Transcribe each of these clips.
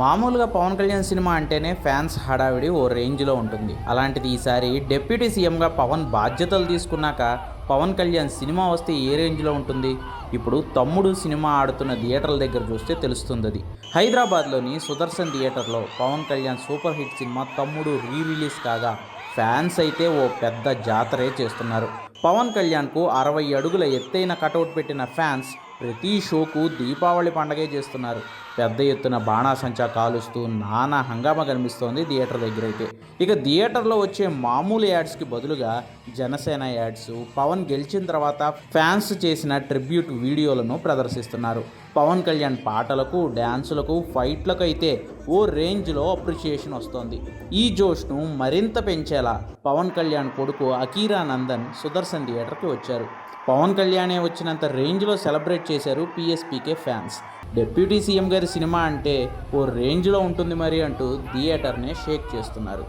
మామూలుగా పవన్ కళ్యాణ్ సినిమా అంటేనే ఫ్యాన్స్ హడావిడి ఓ రేంజ్లో ఉంటుంది. అలాంటిది ఈసారి డిప్యూటీ సీఎంగా పవన్ బాధ్యతలు తీసుకున్నాక పవన్ కళ్యాణ్ సినిమా వస్తే ఏ రేంజ్లో ఉంటుంది? ఇప్పుడు తమ్ముడు సినిమా ఆడుతున్న థియేటర్ల దగ్గర చూస్తే తెలుస్తుంది అది హైదరాబాద్లోని సుదర్శన్ థియేటర్లో Pawan Kalyan super hit cinema Thammudu re release కాగా ఫ్యాన్స్ అయితే ఓ పెద్ద జాతరే చేస్తున్నారు. పవన్ కళ్యాణ్కు అరవై అడుగుల ఎత్తైన కటౌట్ పెట్టిన ఫ్యాన్స్ ప్రతి షోకు దీపావళి పండగే చేస్తున్నారు. పెద్ద ఎత్తున బాణాసంచా కాలుస్తూ నానా హంగామా కనిపిస్తోంది థియేటర్ దగ్గర అయితే ఇక థియేటర్లో వచ్చే మామూలు యాడ్స్కి బదులుగా జనసేన యాడ్స్. పవన్ గెలిచిన తర్వాత ఫ్యాన్స్ చేసిన ట్రిబ్యూట్ వీడియోలను ప్రదర్శిస్తున్నారు. పవన్ కళ్యాణ్ పాటలకు డ్యాన్సులకు ఫైట్లకు అయితే ఓ రేంజ్లో అప్రిషియేషన్ వస్తోంది. ఈ జోష్ను మరింత పెంచేలా పవన్ కళ్యాణ్ కొడుకు అకీరా నందన్ సుదర్శన్ థియేటర్కి వచ్చారు. పవన్ కళ్యాణే వచ్చినంత రేంజ్లో సెలబ్రేట్ చేశారు పిఎస్పీకే ఫ్యాన్స్. డిప్యూటీ సీఎం గారి సినిమా అంటే ఓ రేంజ్లో ఉంటుంది మరి అంటూ థియేటర్నే షేక్ చేస్తున్నారు.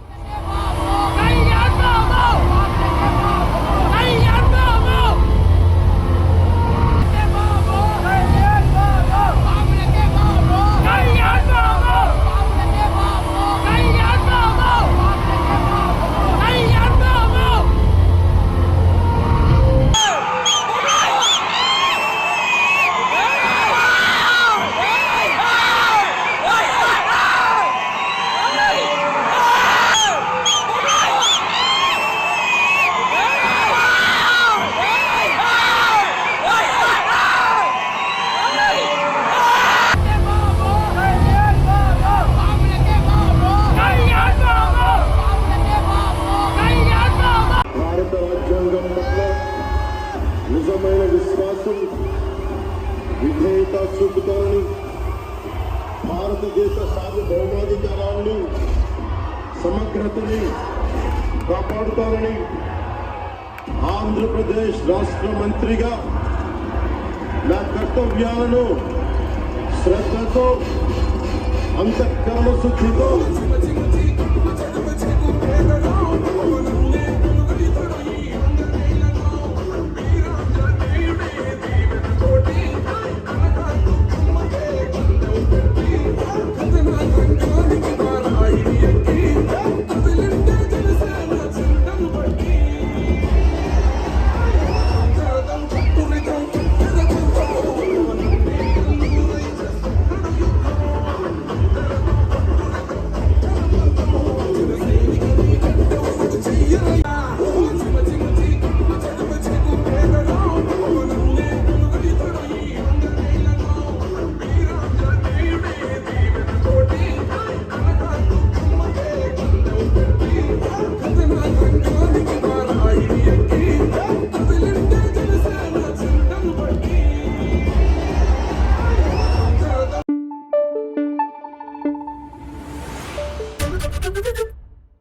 చూపుతానని భారతదేశ సార్వభౌమాధికారాన్ని సమగ్రతని కాపాడుతానని ఆంధ్రప్రదేశ్ రాష్ట్ర మంత్రిగా నా కర్తవ్యాలను శ్రద్ధతో అంతఃకరణ శుద్ధితో